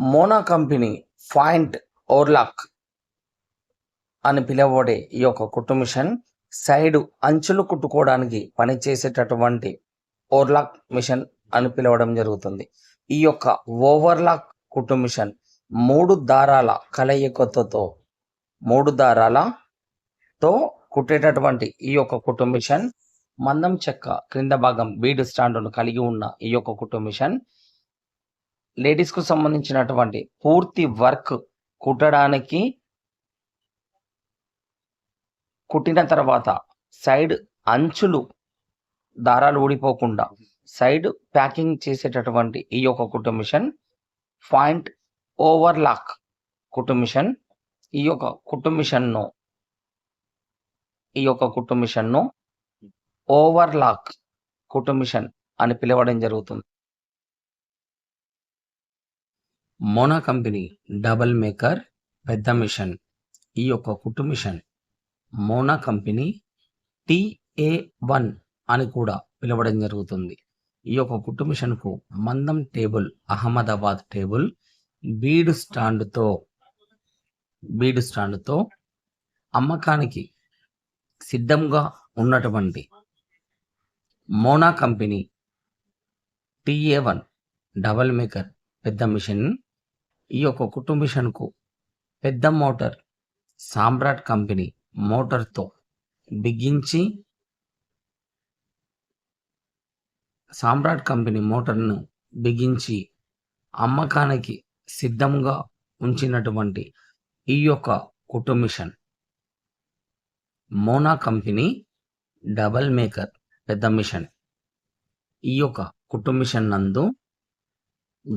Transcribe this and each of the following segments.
Mona company ఫాయింట్ ఓర్లాక్ అని పిలువబడే ఈ యొక్క కుట్టు మిషన్ సైడు అంచులు కుట్టుకోవడానికి పనిచేసేటటువంటి ఓవర్లాక్ మిషన్ అని పిలవడం జరుగుతుంది. ఈ యొక్క ఓవర్లాక్ కుట్టు మిషన్ మూడు దారాల కలయికతో మూడు దారాలతో కుట్టేటటువంటి ఈ యొక్క కుట్టు మిషన్ మందం చెక్క క్రింద భాగం బీడ్ స్టాండ్ను కలిగి ఉన్న ఈ యొక్క కుట్టు మిషన్ లేడీస్కు సంబంధించినటువంటి పూర్తి వర్క్ కుట్టడానికి కుట్టిన తర్వాత సైడ్ అంచులు దారాలు ఊడిపోకుండా సైడ్ ప్యాకింగ్ చేసేటటువంటి ఈ యొక్క కుట్టు మిషన్ పాయింట్ ఓవర్లాక్ కుట్టు మిషన్ ఈ యొక్క కుట్టు మిషన్ను ఈ యొక్క కుట్టు మిషన్ను ఓవర్లాక్ కుట్టు మిషన్ అని పిలవడం జరుగుతుంది. మోనా కంపెనీ డబల్ మేకర్ పెద్ద మిషన్. ఈ యొక్క కుట్టు machine Mona company TA one అని కూడా పిలవడం జరుగుతుంది. ఈ యొక్క కుట్టు మిషన్కు మందం టేబుల్ అహ్మదాబాద్ టేబుల్ బీడు స్టాండ్తో బీడు స్టాండ్తో అమ్మకానికి సిద్ధంగా ఉన్నటువంటి Mona company TA one double maker పెద్ద మిషన్ ఈ యొక్క కుటుంబిషన్కు మిషన్కు పెద్ద మోటార్ సామ్రాట్ కంపెనీ మోటార్తో బిగించి సామ్రాట్ కంపెనీ మోటార్ను బిగించి అమ్మకానికి సిద్ధంగా ఉంచినటువంటి ఈ యొక్క కుటుంబిషన్ machine Mona company double maker పెద్ద మిషన్. ఈ యొక్క కుటుంబిషన్ మిషన్ నందు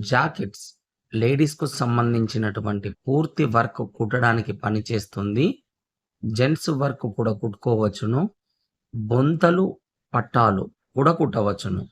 జాకెట్స్ లేడీస్కు సంబంధించినటువంటి పూర్తి వర్క్ కుట్టడానికి పనిచేస్తుంది జెంట్స్ వర్క్ కూడా కుట్టుకోవచ్చును. బొంతలు పట్టాలు కూడా కుట్టవచ్చును.